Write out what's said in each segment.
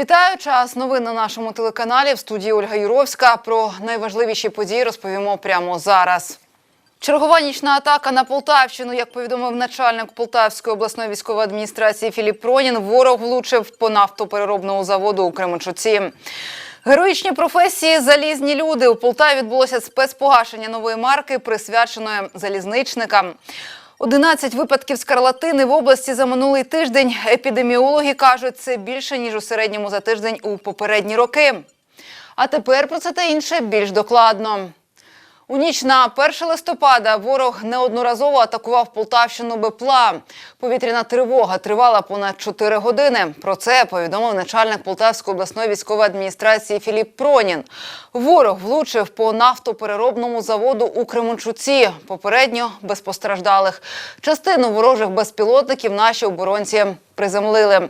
Вітаю час новин на нашому телеканалі в студії Ольга Юровська. Про найважливіші події розповімо прямо зараз. Чергова нічна атака на Полтавщину, як повідомив начальник Полтавської обласної військової адміністрації Філіп Пронін, ворог влучив по нафтопереробному заводу у Кременчуці. Героїчні професії залізні люди. У Полтаві відбулося спецпогашення нової марки, присвяченої залізничникам. 11 випадків скарлатини в області за минулий тиждень. Епідеміологи кажуть, це більше ніж у середньому за тиждень у попередні роки. А тепер про це та інше більш докладно. У ніч на 1 листопада ворог неодноразово атакував Полтавщину БПЛА. Повітряна тривога тривала понад 4 години. Про це повідомив начальник Полтавської обласної військової адміністрації Філіп Пронін. Ворог влучив по нафтопереробному заводу у Кременчуці. Попередньо без постраждалих. Частину ворожих безпілотників наші оборонці приземлили.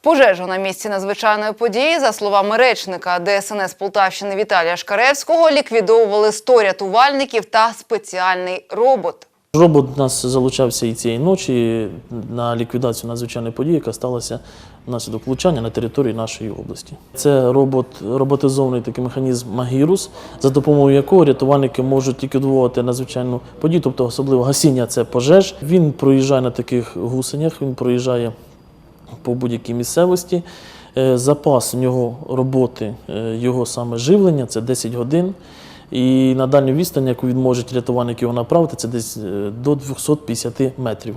Пожежу на місці надзвичайної події, за словами речника ДСНС Полтавщини Віталія Шкаревського, ліквідовували 100 рятувальників та спеціальний робот. Робот нас залучався і цієї ночі на ліквідацію надзвичайної події, яка сталася внаслідок влучання на території нашої області. Це робот, роботизований такий механізм Магірус, за допомогою якого рятувальники можуть ліквідувати надзвичайну подію, тобто особливо гасіння це пожеж. Він проїжджає на таких гусенях, він проїжджає по будь-якій місцевості. Е, Запас у нього роботи, е, його саме живлення це 10 годин. І на дальню відстань, яку він може рятувальник його направити, це десь е, до 250 метрів.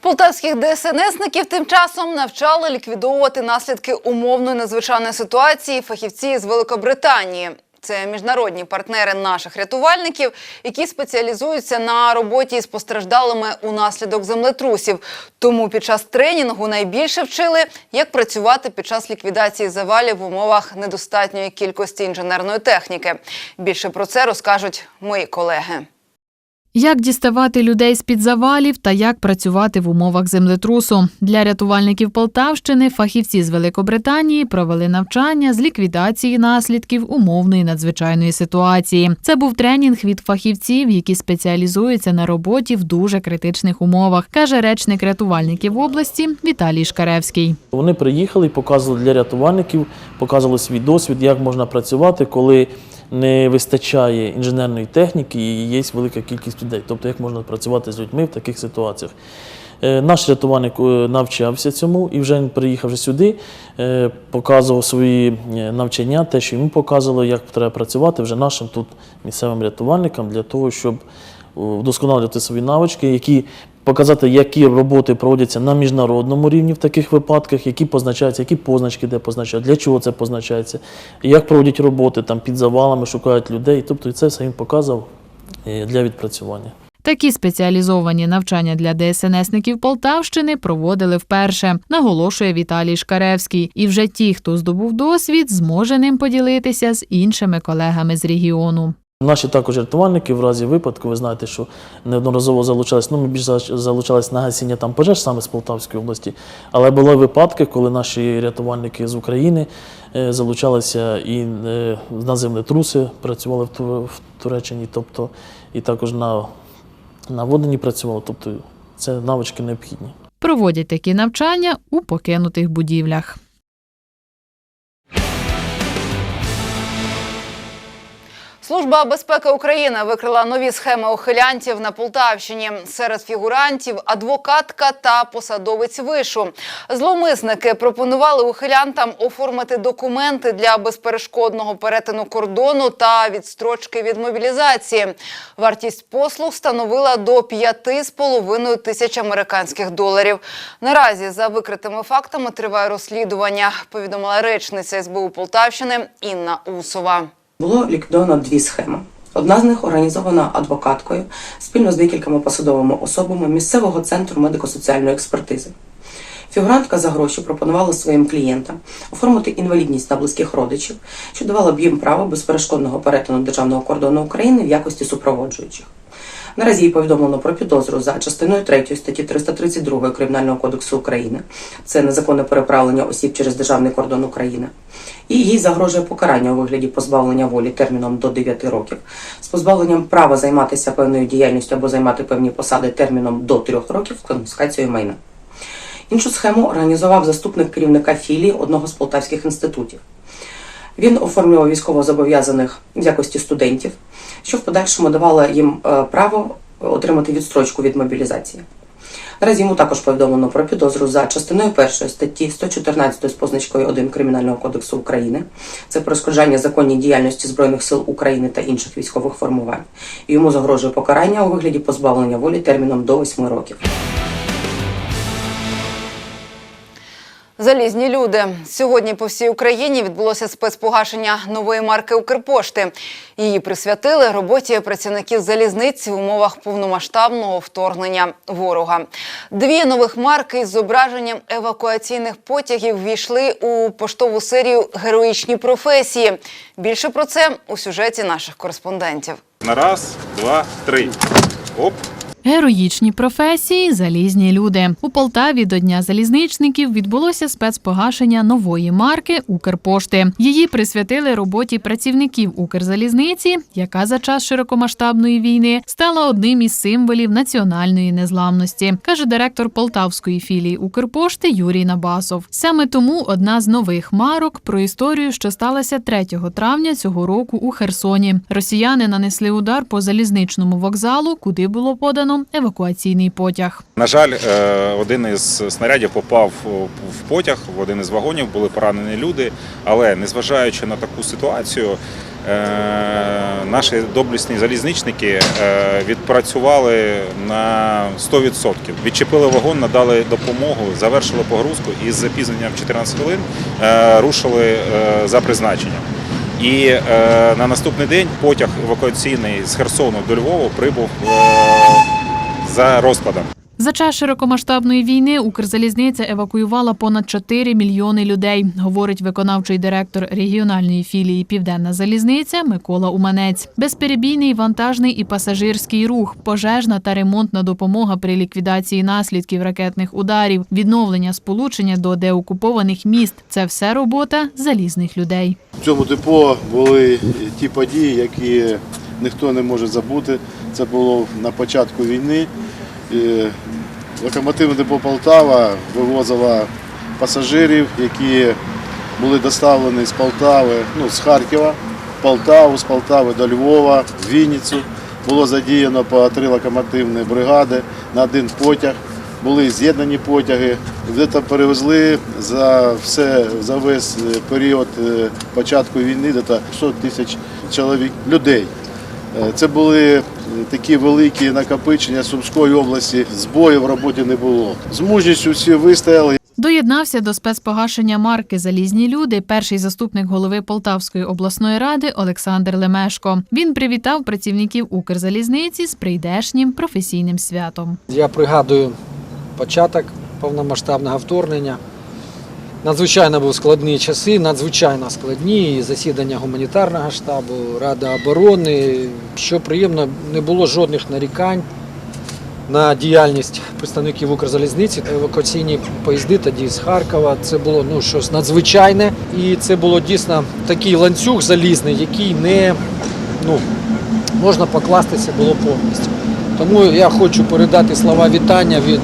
Полтавських ДСНСників тим часом навчали ліквідовувати наслідки умовної надзвичайної ситуації фахівці з Великобританії. Це міжнародні партнери наших рятувальників, які спеціалізуються на роботі з постраждалими унаслідок землетрусів. Тому під час тренінгу найбільше вчили, як працювати під час ліквідації завалів в умовах недостатньої кількості інженерної техніки. Більше про це розкажуть мої колеги. Як діставати людей з-під завалів та як працювати в умовах землетрусу для рятувальників Полтавщини фахівці з Великобританії провели навчання з ліквідації наслідків умовної надзвичайної ситуації. Це був тренінг від фахівців, які спеціалізуються на роботі в дуже критичних умовах, каже речник рятувальників області Віталій Шкаревський. Вони приїхали показували для рятувальників, показували свій досвід, як можна працювати, коли не вистачає інженерної техніки і є велика кількість людей. Тобто, як можна працювати з людьми в таких ситуаціях. Е, Наш рятувальник е, навчався цьому і вже приїхав сюди, е, показував свої навчання, те, що йому показувало, як треба працювати вже нашим тут місцевим рятувальникам для того, щоб вдосконалювати свої навички, які показати, які роботи проводяться на міжнародному рівні в таких випадках, які позначаються, які позначки де позначають, для чого це позначається, як проводять роботи там під завалами, шукають людей. Тобто це все він показав е, для відпрацювання. Такі спеціалізовані навчання для ДСНСників Полтавщини проводили вперше, наголошує Віталій Шкаревський. І вже ті, хто здобув досвід, зможе ним поділитися з іншими колегами з регіону. Наші також рятувальники в разі випадку, ви знаєте, що неодноразово залучались, ну ми більше залучались на гасіння там пожеж саме з Полтавської області, але були випадки, коли наші рятувальники з України е, залучалися і е, на землетруси, працювали в, Ту- в Туреччині, тобто і також на, на водені працювали, тобто це навички необхідні. Проводять такі навчання у покинутих будівлях. Служба безпеки України викрила нові схеми ухилянтів на Полтавщині. Серед фігурантів адвокатка та посадовець вишу. Зловмисники пропонували ухилянтам оформити документи для безперешкодного перетину кордону та відстрочки від мобілізації. Вартість послуг становила до 5,5 тисяч американських доларів. Наразі за викритими фактами триває розслідування. Повідомила речниця СБУ Полтавщини Інна Усова. Було ліквідовано дві схеми. Одна з них організована адвокаткою спільно з декількома посадовими особами місцевого центру медико-соціальної експертизи. Фігурантка за гроші пропонувала своїм клієнтам оформити інвалідність на близьких родичів, що давала б їм право безперешкодного перетину державного кордону України в якості супроводжуючих. Наразі їй повідомлено про підозру за частиною 3 статті 332 Кримінального кодексу України. Це незаконне переправлення осіб через державний кордон України. І їй загрожує покарання у вигляді позбавлення волі терміном до 9 років, з позбавленням права займатися певною діяльністю або займати певні посади терміном до 3 років конфіскацією майна. Іншу схему організував заступник керівника філії одного з полтавських інститутів. Він оформлював військовозобов'язаних в якості студентів, що в подальшому давало їм е, право отримати відстрочку від мобілізації. Наразі йому також повідомлено про підозру за частиною першої статті 114 з позначкою 1 Кримінального кодексу України. Це перешкоджання законній діяльності Збройних сил України та інших військових формувань. Йому загрожує покарання у вигляді позбавлення волі терміном до 8 років. Залізні люди. Сьогодні по всій Україні відбулося спецпогашення нової марки Укрпошти. Її присвятили роботі працівників залізниці в умовах повномасштабного вторгнення ворога. Дві нових марки із зображенням евакуаційних потягів ввійшли у поштову серію Героїчні професії. Більше про це у сюжеті наших кореспондентів. На раз, два, три. Оп. Героїчні професії, залізні люди. У Полтаві до Дня залізничників відбулося спецпогашення нової марки Укрпошти. Її присвятили роботі працівників Укрзалізниці, яка за час широкомасштабної війни стала одним із символів національної незламності, каже директор полтавської філії Укрпошти Юрій Набасов. Саме тому одна з нових марок про історію, що сталася 3 травня цього року у Херсоні. Росіяни нанесли удар по залізничному вокзалу, куди було подано евакуаційний потяг. На жаль, е, один із снарядів попав в потяг, в один із вагонів були поранені люди. Але незважаючи на таку ситуацію, е, наші доблісні залізничники е, відпрацювали на 100%. Відчепили вагон, надали допомогу, завершили погрузку і з запізненням 14 хвилин рушили за призначенням. І е, на наступний день потяг евакуаційний з Херсону до Львова прибув е, за розкладом. За час широкомасштабної війни Укрзалізниця евакуювала понад 4 мільйони людей, говорить виконавчий директор регіональної філії Південна залізниця Микола Уманець. Безперебійний вантажний і пасажирський рух, пожежна та ремонтна допомога при ліквідації наслідків ракетних ударів, відновлення сполучення до деокупованих міст це все робота залізних людей. В цьому депо були ті події, які ніхто не може забути. Це було на початку війни. Локомотивне депо Полтава вивозила пасажирів, які були доставлені з Полтави, ну, з Харкова, в Полтаву, з Полтави до Львова, в Вінницю. Було задіяно по три локомотивні бригади на один потяг. Були з'єднані потяги, де там перевезли за все за весь період е, початку війни де 100 тисяч чоловік людей. Е, Це були е, такі великі накопичення Сумської області. Збоїв в роботі не було. З мужністю всі вистояли. Доєднався до спецпогашення марки Залізні люди перший заступник голови Полтавської обласної ради Олександр Лемешко. Він привітав працівників Укрзалізниці з прийдешнім професійним святом. Я пригадую початок повномасштабного вторгнення. Надзвичайно були складні часи, надзвичайно складні засідання гуманітарного штабу, Ради оборони. Що приємно, не було жодних нарікань на діяльність представників Укрзалізниці. Евакуаційні поїзди тоді з Харкова. Це було ну, щось надзвичайне. І це було дійсно такий ланцюг залізний, який не ну, можна покластися було повністю. Тому я хочу передати слова вітання від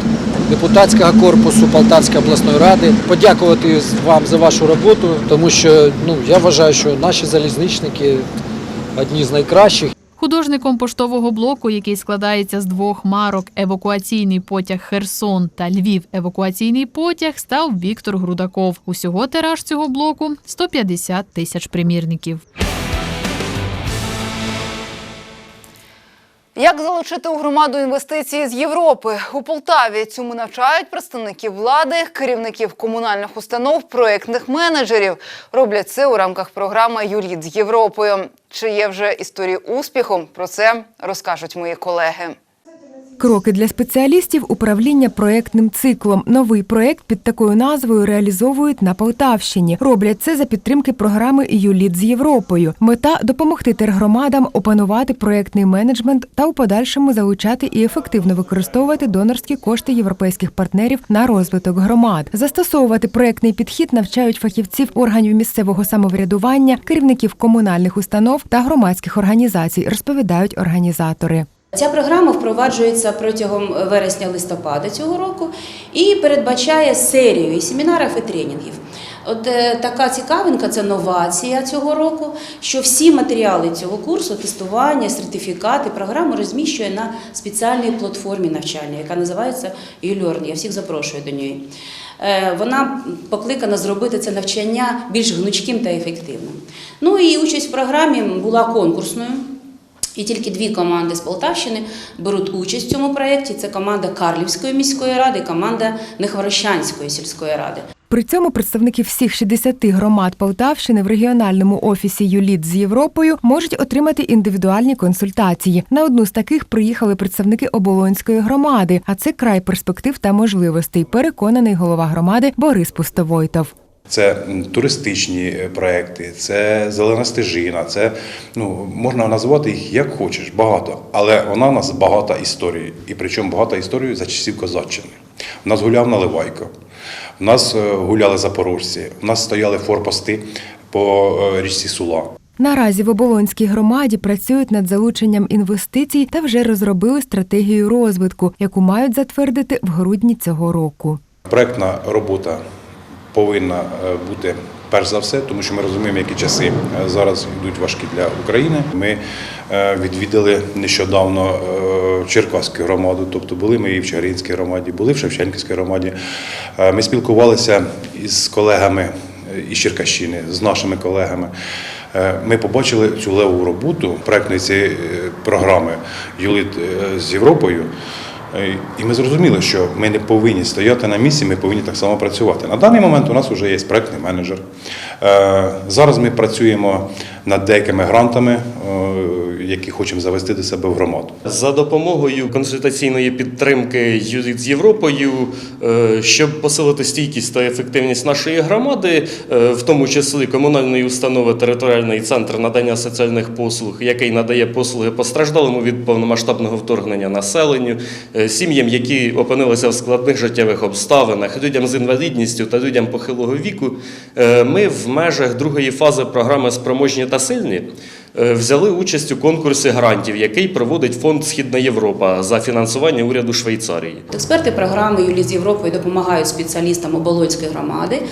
депутатського корпусу Полтавської обласної ради, подякувати вам за вашу роботу, тому що ну я вважаю, що наші залізничники одні з найкращих. Художником поштового блоку, який складається з двох марок евакуаційний потяг Херсон та Львів евакуаційний потяг, став Віктор Грудаков. Усього тираж цього блоку 150 тисяч примірників. Як залучити у громаду інвестиції з Європи? У Полтаві цьому навчають представників влади, керівників комунальних установ, проєктних менеджерів. Роблять це у рамках програми Юліт з Європою. Чи є вже історії успіху? Про це розкажуть мої колеги. Кроки для спеціалістів управління проектним циклом. Новий проект під такою назвою реалізовують на Полтавщині. Роблять це за підтримки програми «Юліт з Європою. Мета допомогти тергромадам опанувати проектний менеджмент та у подальшому залучати і ефективно використовувати донорські кошти європейських партнерів на розвиток громад. Застосовувати проектний підхід навчають фахівців органів місцевого самоврядування, керівників комунальних установ та громадських організацій, розповідають організатори. Ця програма впроваджується протягом вересня-листопада цього року і передбачає серію і семінарів і тренінгів. От е, така цікавинка, це новація цього року, що всі матеріали цього курсу, тестування, сертифікати, програму розміщує на спеціальній платформі навчання, яка називається e-learning. Я всіх запрошую до неї. Е, Вона покликана зробити це навчання більш гнучким та ефективним. Ну і участь в програмі була конкурсною. І тільки дві команди з Полтавщини беруть участь в цьому проєкті. Це команда Карлівської міської ради, команда Нехворощанської сільської ради. При цьому представники всіх 60 громад Полтавщини в регіональному офісі ЮЛІТ з Європою можуть отримати індивідуальні консультації. На одну з таких приїхали представники Оболонської громади, а це край перспектив та можливостей. Переконаний голова громади Борис Пустовойтов. Це туристичні е, проекти, це зелена стежина, це ну можна назвати їх як хочеш, багато. Але вона у нас багата історією. І причому багата історією за часів Козаччини. У нас гуляв Наливайко, у нас е, гуляли запорожці, у нас стояли форпости по е, річці Сула. Наразі в Оболонській громаді працюють над залученням інвестицій та вже розробили стратегію розвитку, яку мають затвердити в грудні цього року. Проектна робота повинна е, бути перш за все, тому що ми розуміємо, які часи е, зараз йдуть важкі для України. Ми е, відвідали нещодавно Черкаську громаду, тобто були ми і в Чаринській громаді, були в Шевченківській громаді. Ми спілкувалися із колегами із Черкащини, з нашими колегами. Ми побачили цю левову роботу проектної цієї програми «Юлит е, з Європою. Е, І ми зрозуміли, що ми не повинні стояти на місці, ми повинні так само працювати. На даний момент у нас вже є проектний менеджер. Е, Зараз ми працюємо над деякими грантами, е, які хочемо завести до себе в громаду. За допомогою консультаційної підтримки «Юзит з Європою, е, щоб посилити стійкість та ефективність нашої громади, е, в тому числі комунальної установи територіальний центр надання соціальних послуг, який надає послуги постраждалому від повномасштабного вторгнення населенню, е, сім'ям, які опинилися в складних життєвих обставинах, людям з інвалідністю та людям похилого віку, ми в межах другої фази програми Спроможні та сильні взяли участь у конкурсі грантів, який проводить фонд Східна Європа за фінансування уряду Швейцарії. Експерти програми Юлі з Європою допомагають спеціалістам Оболонської громади.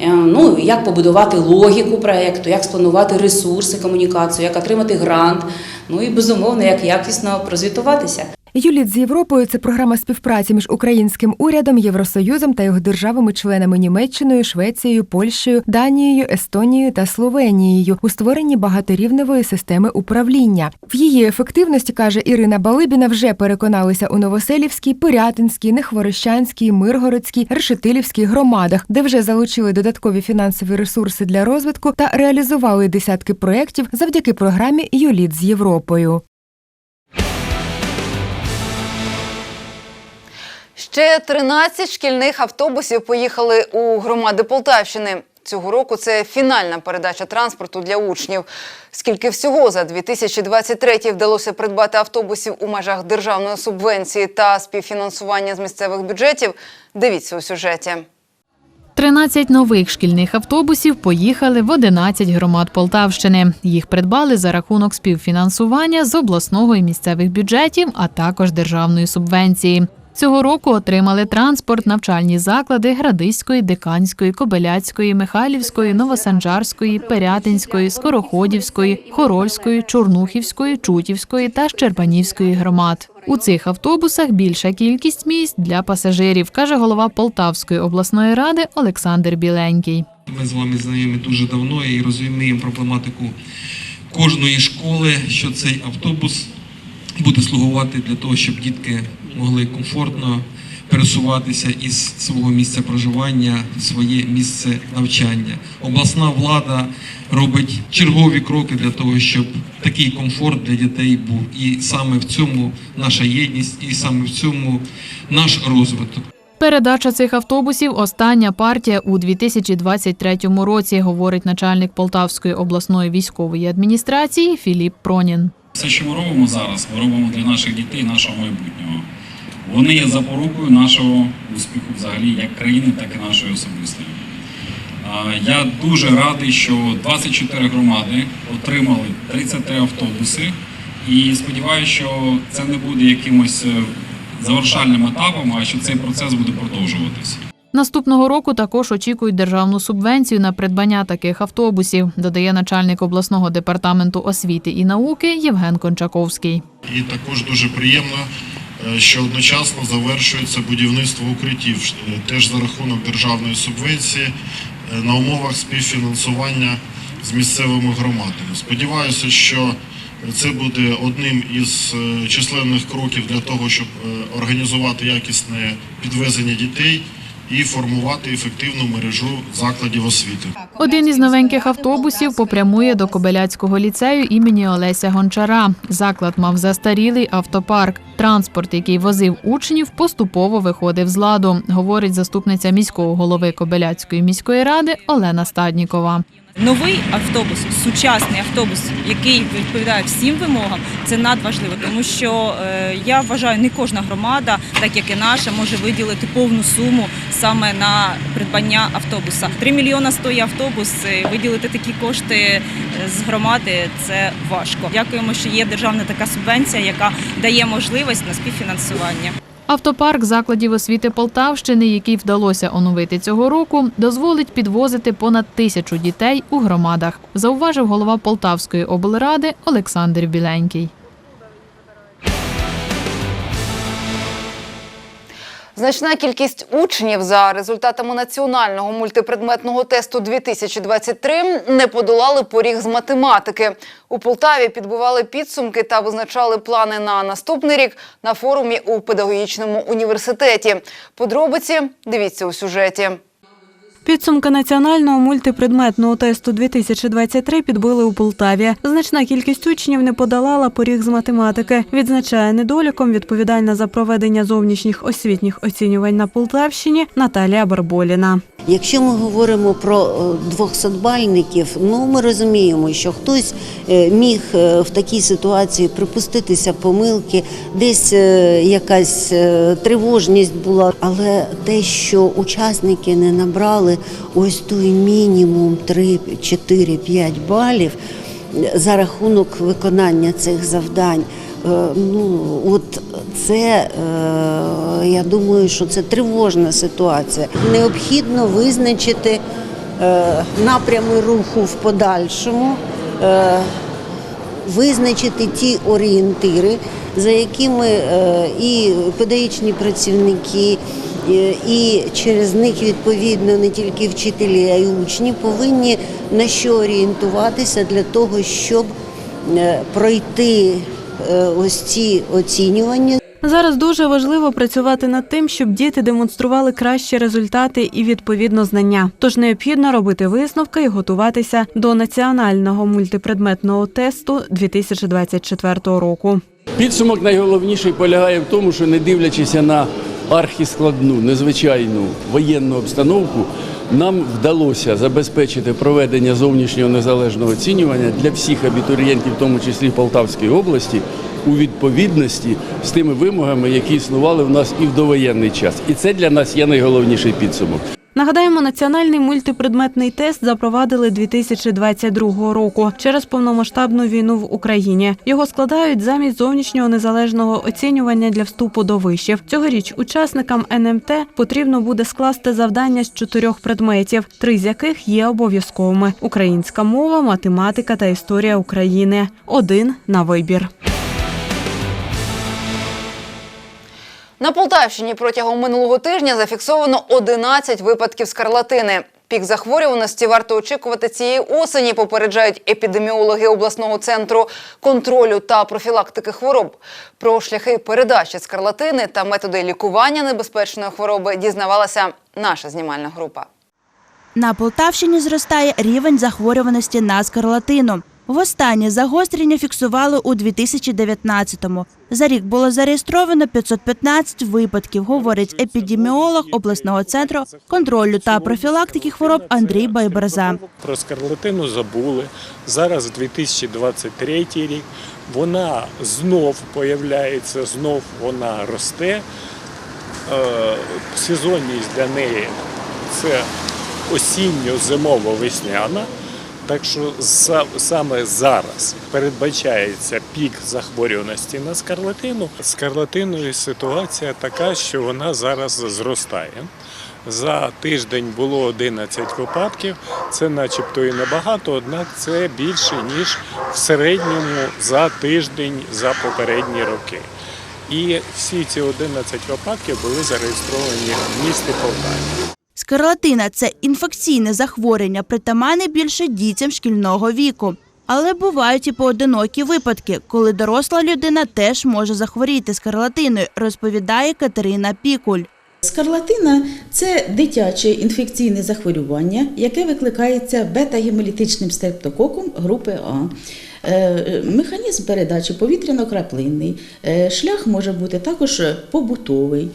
е, Ну, як побудувати логіку проєкту, як спланувати ресурси, комунікацію, як отримати грант, ну і безумовно, як якісно прозвітуватися. Юліт з Європою це програма співпраці між українським урядом, Євросоюзом та його державами-членами Німеччиною, Швецією, Польщею, Данією, Естонією та Словенією у створенні багаторівневої системи управління. В її ефективності каже Ірина Балибіна. Вже переконалися у Новоселівській, Пирятинській, Нехворощанській, Миргородській, Решетилівській громадах, де вже залучили додаткові фінансові ресурси для розвитку та реалізували десятки проєктів завдяки програмі Юліт з Європою. Ще 13 шкільних автобусів поїхали у громади Полтавщини. Цього року це фінальна передача транспорту для учнів. Скільки всього за 2023 вдалося придбати автобусів у межах державної субвенції та співфінансування з місцевих бюджетів, дивіться у сюжеті. 13 нових шкільних автобусів поїхали в 11 громад Полтавщини. Їх придбали за рахунок співфінансування з обласного і місцевих бюджетів, а також державної субвенції. Цього року отримали транспорт навчальні заклади Градиської, Диканської, Кобиляцької, Михайлівської, Новосанжарської, Пирятинської, Скороходівської, Хорольської, Чорнухівської, Чутівської та Щербанівської громад. У цих автобусах більша кількість місць для пасажирів, каже голова Полтавської обласної ради Олександр Біленький. Ми з вами знайомі дуже давно і розуміємо проблематику кожної школи, що цей автобус буде слугувати для того, щоб дітки могли комфортно пересуватися із свого місця проживання в своє місце навчання. Обласна влада робить чергові кроки для того, щоб такий комфорт для дітей був. І саме в цьому наша єдність, і саме в цьому наш розвиток. Передача цих автобусів остання партія у 2023 році, говорить начальник Полтавської обласної військової адміністрації Філіп Пронін. Все, що ми робимо зараз, ми робимо для наших дітей, нашого майбутнього. Вони є запорукою нашого успіху взагалі як країни, так і нашої особистої. А, Я дуже радий, що 24 громади отримали 33 автобуси І сподіваюся, що це не буде якимось е, завершальним етапом, а що цей процес буде продовжуватися. Наступного року також очікують державну субвенцію на придбання таких автобусів, додає начальник обласного департаменту освіти і науки Євген Кончаковський. І також дуже приємно, що одночасно завершується будівництво укриттів е, теж за рахунок державної субвенції е, на умовах співфінансування з місцевими громадами. Сподіваюся, що це буде одним із е, численних кроків для того, щоб е, організувати якісне підвезення дітей і формувати ефективну мережу закладів освіти. Один із новеньких автобусів попрямує до Кобеляцького ліцею імені Олеся Гончара. Заклад мав застарілий автопарк. Транспорт, який возив учнів, поступово виходив з ладу, говорить заступниця міського голови Кобеляцької міської ради Олена Стаднікова. Новий автобус, сучасний автобус, який відповідає всім вимогам, це надважливо, тому що е, я вважаю, не кожна громада, так як і наша, може виділити повну суму саме на придбання автобуса. Три мільйона стоїть автобус. е, Виділити такі кошти е, з громади це важко. Дякуємо, що є державна така субвенція, яка дає можливість на співфінансування. Автопарк закладів освіти Полтавщини, який вдалося оновити цього року, дозволить підвозити понад тисячу дітей у громадах, зауважив голова Полтавської облради Олександр Біленький. Значна кількість учнів за результатами національного мультипредметного тесту 2023 не подолали поріг з математики. У Полтаві підбивали підсумки та визначали плани на наступний рік на форумі у педагогічному університеті. Подробиці дивіться у сюжеті. Підсумки національного мультипредметного тесту 2023 підбили у Полтаві. Значна кількість учнів не подолала поріг з математики. Відзначає недоліком відповідальна за проведення зовнішніх освітніх оцінювань на Полтавщині Наталія Барболіна. Якщо ми говоримо про е, двохсотбальників, ну ми розуміємо, що хтось е, міг е, в такій ситуації припуститися помилки, десь е, якась е, тривожність була. Але те, що учасники не набрали ось той мінімум 3, 4, 5 балів за рахунок виконання цих завдань. е, Ну, от це е, я думаю, що це тривожна ситуація. Необхідно визначити е, напрями руху в подальшому, визначити ті орієнтири, за якими і педагогічні працівники, і через них відповідно не тільки вчителі, а й учні повинні на що орієнтуватися для того, щоб е, пройти е, ось ці оцінювання. Зараз дуже важливо працювати над тим, щоб діти демонстрували кращі результати і відповідно знання. Тож необхідно робити висновки і готуватися до національного мультипредметного тесту 2024 року. Підсумок найголовніший полягає в тому, що не дивлячись на архіскладну, незвичайну воєнну обстановку, нам вдалося забезпечити проведення зовнішнього незалежного оцінювання для всіх абітурієнтів, в тому числі Полтавської області, у відповідності з тими вимогами, які існували в нас і в довоєнний час. І це для нас є найголовніший підсумок. Нагадаємо, національний мультипредметний тест запровадили 2022 року через повномасштабну війну в Україні. Його складають замість зовнішнього незалежного оцінювання для вступу до вишів. Цьогоріч учасникам НМТ потрібно буде скласти завдання з чотирьох предметів, три з яких є обов'язковими: українська мова, математика та історія України. Один на вибір. На Полтавщині протягом минулого тижня зафіксовано 11 випадків скарлатини. Пік захворюваності варто очікувати цієї осені, попереджають епідеміологи обласного центру контролю та профілактики хвороб. Про шляхи передачі скарлатини та методи лікування небезпечної хвороби дізнавалася наша знімальна група. На Полтавщині зростає рівень захворюваності на скарлатину. Востаннє загострення фіксували у 2019-му. За рік було зареєстровано 515 випадків, говорить епідеміолог обласного центру контролю та профілактики хвороб Андрій Байберза. Про скарлатину забули. Зараз 2023 рік. Вона знов появляється, знов вона росте. Е, Сезонність для неї це осінньо-зимово-весняна. Так що саме зараз передбачається пік захворюваності на скарлатину. З скарлатиною ситуація така, що вона зараз зростає. За тиждень було 11 випадків. Це начебто і небагато, однак це більше ніж в середньому за тиждень за попередні роки. І всі ці 11 випадків були зареєстровані в місті Полтаві. Скарлатина це інфекційне захворювання, притаманне більше дітям шкільного віку. Але бувають і поодинокі випадки, коли доросла людина теж може захворіти скарлатиною, розповідає Катерина Пікуль. Скарлатина це дитяче інфекційне захворювання, яке викликається бета-гемолітичним стрептококом групи А. Е, Механізм передачі повітряно-краплинний, Е, шлях може бути також побутовий.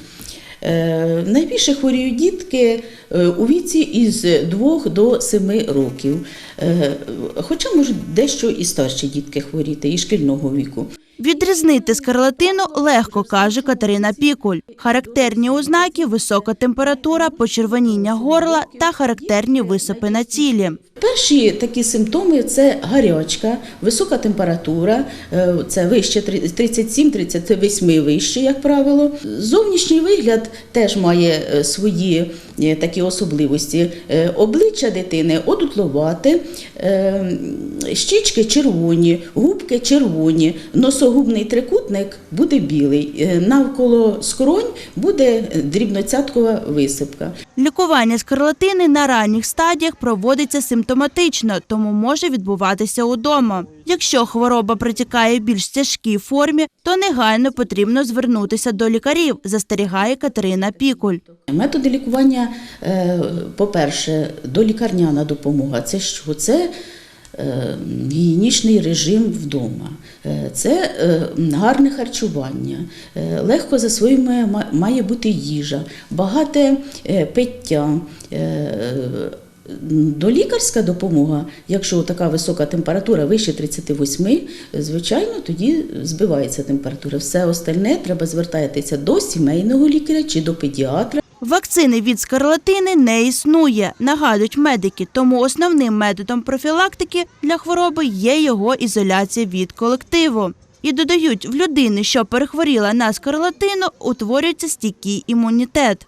Е, Найбільше хворіють дітки е, у віці із 2 до 7 років. Е, Хоча можуть дещо і старші дітки хворіти, і шкільного віку. Відрізнити скарлатину легко, каже Катерина Пікуль. Характерні ознаки висока температура, почервоніння горла та характерні висипи на тілі. Перші такі симптоми це гарячка, висока температура, е, це вище 37-38 вище, як правило. Зовнішній вигляд теж має е, свої е, такі особливості. Обличчя дитини одутловате, щічки червоні, губки червоні, носогубний трикутник буде білий, е, навколо скронь буде дрібноцяткова висипка. Лікування скарлатини на ранніх стадіях проводиться симптоматично, тому може відбуватися удома. Якщо хвороба протікає в більш тяжкій формі, то негайно потрібно звернутися до лікарів, застерігає Катерина Пікуль. Методи лікування, е, по-перше, долікарняна допомога. Це що? Це е, гігієнічний режим вдома, Е, це е, гарне харчування, е, легко ма- має бути їжа, багате е, пиття. е, Долікарська допомога, якщо така висока температура вище 38, звичайно, тоді збивається температура. Все остальне треба звертатися до сімейного лікаря чи до педіатра. Вакцини від скарлатини не існує, нагадують медики, тому основним методом профілактики для хвороби є його ізоляція від колективу. І додають, в людини, що перехворіла на скарлатину, утворюється стійкий імунітет.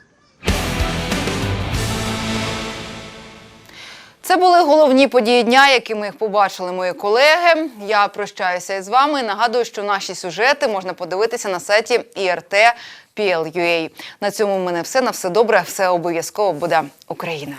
Це були головні події дня, якими їх побачили мої колеги. Я прощаюся із вами. Нагадую, що наші сюжети можна подивитися на сайті IRT.PL.UA. На цьому в мене все. На все добре. Все обов'язково буде Україна.